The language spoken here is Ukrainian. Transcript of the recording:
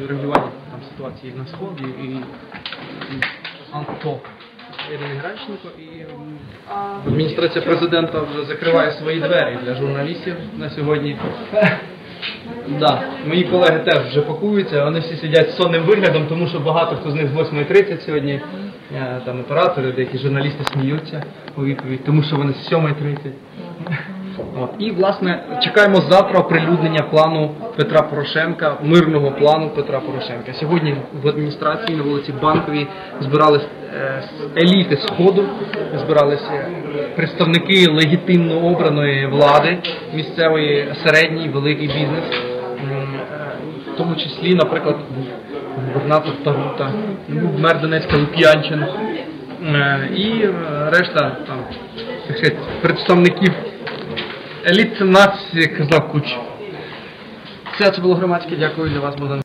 врегулювання там ситуації на сході і, і АНТО. Ірини Граченко і адміністрація президента вже закриває свої двері для журналістів на сьогодні. Да, мої колеги теж вже пакуються, вони всі сидять з сонним виглядом, тому що багато хто з них з 8.30 сьогодні. Е, Там оператори, деякі журналісти сміються у відповідь, тому що вони з 7.30. От. І, власне, чекаємо завтра оприлюднення плану Петра Порошенка, мирного плану Петра Порошенка. Сьогодні в адміністрації на вулиці Банковій збирались е, еліти Сходу, збиралися представники легітимно обраної влади, місцевої, середній, великий бізнес. Е, В тому числі, наприклад, губернатор Тарута, мер Донецька Лук'янчин е, і е, решта там, представників еліт нації, казав Куч. Все це було громадське. Дякую для вас, Богдан.